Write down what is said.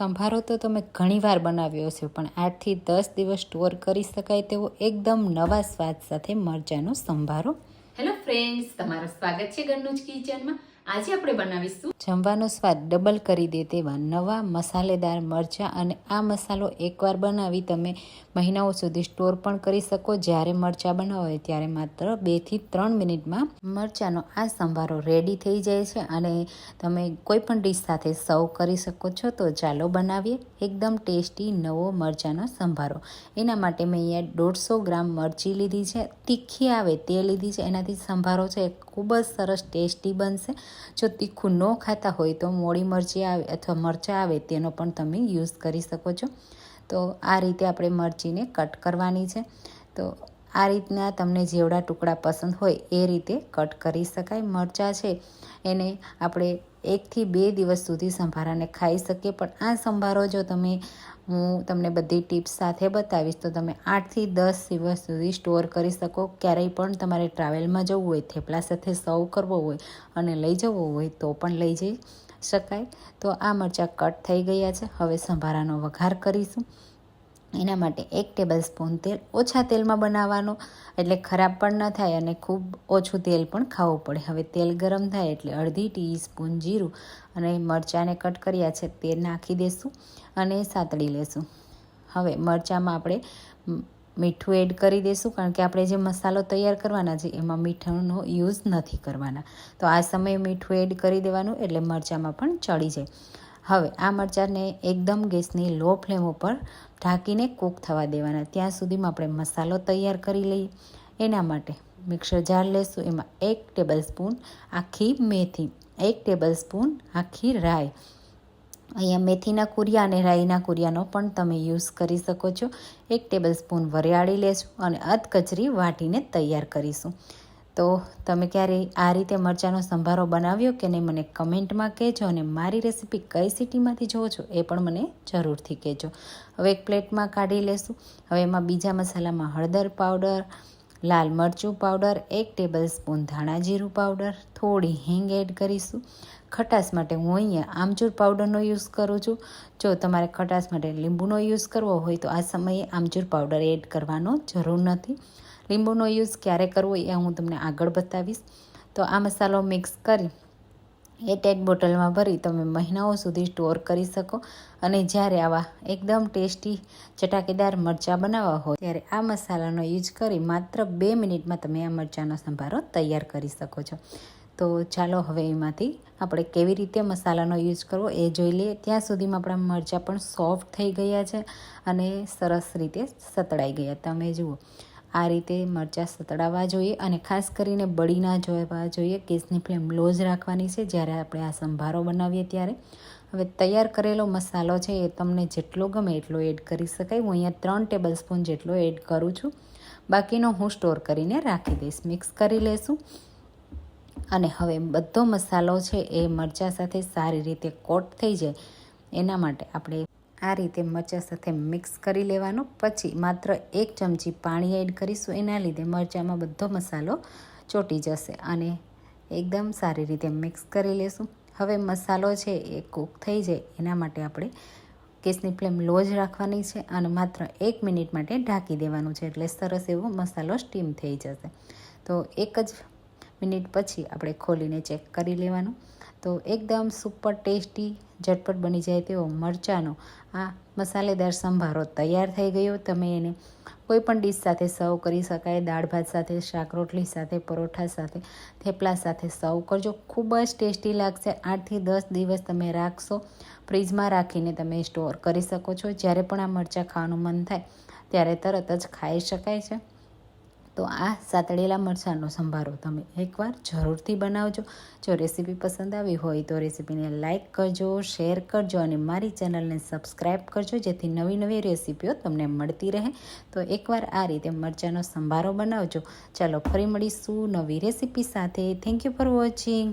સંભારો તો તમે ઘણીવાર બનાવ્યો હશે, પણ આઠથી દસ દિવસ સ્ટોર કરી શકાય તેવો એકદમ નવા સ્વાદ સાથે મરચાંનો સંભારો. હેલો ફ્રેન્ડ્સ તમારું સ્વાગત છે ગન્નુજ કિચનમાં આજે આપણે બનાવીશું જમવાનો સ્વાદ ડબલ કરી દે તેવા નવા મસાલેદાર મરચાં અને આ મસાલો એકવાર બનાવી તમે મહિનાઓ સુધી સ્ટોર પણ કરી શકો. જ્યારે મરચાં બનાવો હોય ત્યારે માત્ર બેથી ત્રણ મિનિટમાં મરચાંનો આ સંભારો રેડી થઈ જાય છે અને તમે કોઈ પણ ડીશ સાથે સર્વ કરી શકો છો. તો ચાલો બનાવીએ એકદમ ટેસ્ટી નવો મરચાંનો સંભારો. એના માટે મેં અહીંયા દોઢસો ગ્રામ મરચી લીધી છે. તીખી આવે તે લીધી છે. એનાથી સંભારો છે ખૂબ જ સરસ ટેસ્ટી બનશે. જો તીખું ન ખાતા હોય તો મોડી મરચી આવે અથવા મરચાં આવે તેનો પણ તમે યુઝ કરી શકો છો. તો આ રીતે આપણે મરચીને કટ કરવાની છે. તો આ રીતના તમને જેવડા ટુકડા પસંદ હોય એ રીતે કટ કરી શકાય. મરચાં છે એને આપણે એકથી બે દિવસ સુધી સંભારાને ખાઈ શકીએ. પણ આ સંભારો જો તમે હું તમને બધી ટિપ્સ સાથે બતાવીશ, તો તમે આઠથી દસ દિવસ સુધી સ્ટોર કરી શકો. ક્યારેય પણ તમારે ટ્રાવેલમાં જવું હોય, થેપલા સાથે સર્વ કરવો હોય અને લઈ જવો હોય તો પણ લઈ જઈ શકાય. તો આ મરચાં કટ થઈ ગયા છે. હવે સંભારાનો વઘાર કરીશું. એના માટે એક ટેબલ સ્પૂન તેલ ઓછા તેલમાં બનાવવાનું, એટલે ખરાબ પણ ન થાય અને ખૂબ ઓછું તેલ પણ ખાવું પડે. હવે તેલ ગરમ થાય એટલે અડધી ટીસ્પૂન જીરું અને મરચાંને કટ કર્યા છે, તે નાખી દઈશું અને સાતળી લેશું. હવે મરચાંમાં આપણે મીઠું એડ કરી દઈશું કારણ કે આપણે જે મસાલો તૈયાર કરવાના છે, એમાં મીઠાનો યુઝ નથી કરવાના. તો આ સમયે મીઠું એડ કરી દેવાનું એટલે મરચાંમાં પણ ચડી જાય. હવે આ મરચાંને એકદમ ગેસની લો ફ્લેમ ઉપર ઢાંકીને કૂક થવા દેવાના. ત્યાં સુધીમાં આપણે મસાલો તૈયાર કરી લઈએ. એના માટે મિક્સર જાર લેશું. એમાં એક ટેબલ સ્પૂન આખી મેથી, એક ટેબલ સ્પૂન આખી રાઈ. અહીંયા મેથીના કુરિયા અને રાઈના કુરિયાનો પણ તમે યુઝ કરી શકો છો. એક ટેબલ સ્પૂન વરિયાળી લેશું અને અધકચરી વાટીને તૈયાર કરીશું. તો તમે ક્યારે આ રીતે મરચાંનો સંભારો બનાવ્યો કે નહીં મને કમેન્ટમાં કહેજો અને મારી રેસીપી કઈ સિટીમાંથી જોવો છો એ પણ મને જરૂરથી કહેજો. હવે એક પ્લેટમાં કાઢી લેશું. હવે એમાં બીજા મસાલામાં હળદર પાવડર, લાલ મરચું પાવડર, એક ટેબલ સ્પૂન ધાણા જીરું પાવડર, થોડી હિંગ એડ કરીશું. ખટાશ માટે હું અહીંયા આમચૂર પાવડરનો યુઝ કરું છું. જો તમારે ખટાશ માટે લીંબુનો યુઝ કરવો હોય તો આ સમયે આમચૂર પાવડર એડ કરવાનો જરૂર નથી. લીંબુનો યુઝ ક્યારે કરવો એ હું તમને આગળ બતાવીશ. તો આ મસાલો મિક્સ કરી એ ટેટ બોટલમાં ભરી તમે મહિનાઓ સુધી સ્ટોર કરી શકો. અને જ્યારે આવા એકદમ ટેસ્ટી ચટાકેદાર મરચાં બનાવવા હોય, ત્યારે આ મસાલાનો યુઝ કરી માત્ર બે મિનિટમાં તમે આ મરચાંનો સંભારો તૈયાર કરી શકો છો. તો ચાલો હવે એમાંથી આપણે કેવી રીતે મસાલાનો યુઝ કરવો એ જોઈ લઈએ. ત્યાં સુધીમાં આપણા મરચાં પણ સોફ્ટ થઈ ગયા છે અને સરસ રીતે સતળાઈ ગયા. તમે જુઓ આ રીતે મરચાં સતડાવવા જોઈએ અને ખાસ કરીને બળી ના જોવા જોઈએ. ગેસની ફ્લેમ લો જ રાખવાની છે જ્યારે આપણે આ સંભારો બનાવીએ ત્યારે. હવે તૈયાર કરેલો મસાલો છે એ તમને જેટલો ગમે એટલો એડ કરી શકાય. હું અહીંયા ત્રણ ટેબલ સ્પૂન જેટલો એડ કરું છું. બાકીનો હું સ્ટોર કરીને રાખી દઈશ. મિક્સ કરી લેશું. અને હવે બધો મસાલો છે એ મરચાં સાથે સારી રીતે કોટ થઈ જાય. એના માટે આપણે આ રીતે મરચાં સાથે મિક્સ કરી લેવાનું. પછી માત્ર એક ચમચી પાણી એડ કરીશું. એના લીધે મરચાંમાં બધો મસાલો ચોટી જશે અને એકદમ સારી રીતે મિક્સ કરી લેશું. હવે મસાલો છે એ કૂક થઈ જાય. એના માટે આપણે ગેસની ફ્લેમ લો જ રાખવાની છે અને માત્ર એક મિનિટ માટે ઢાંકી દેવાનું છે એટલે સરસ એવો મસાલો સ્ટીમ થઈ જશે. તો એક જ મિનિટ પછી આપણે ખોલીને ચેક કરી લેવાનું. તો એકદમ સુપર ટેસ્ટી ઝટપટ બની જાય તેવો મરચાંનો આ મસાલેદાર સંભારો તૈયાર થઈ ગયો. તમે એને કોઈ પણ ડીશ સાથે સર્વ કરી શકાય. દાળ ભાત સાથે, શાક રોટલી સાથે, પરોઠા સાથે, થેપલા સાથે સર્વ કરજો. ખૂબ જ ટેસ્ટી લાગશે. આઠથી દસ દિવસ તમે રાખશો. ફ્રીજમાં રાખીને તમે સ્ટોર કરી શકો છો. જ્યારે પણ આ મરચાં ખાવાનું મન થાય, ત્યારે તરત જ ખાઈ શકાય છે. તો આ સાતળેલા મરચાંનો સંભારો તમે એકવાર જરૂરથી બનાવજો. જો રેસીપી પસંદ આવી હોય તો રેસીપીને લાઇક કરજો, શેર કરજો અને મારી ચેનલને સબસ્ક્રાઈબ કરજો જેથી નવી નવી રેસીપીઓ તમને મળતી રહે. તો એકવાર આ રીતે મરચાંનો સંભારો બનાવજો. ચાલો ફરી મળીશું નવી રેસીપી સાથે. Thank you for watching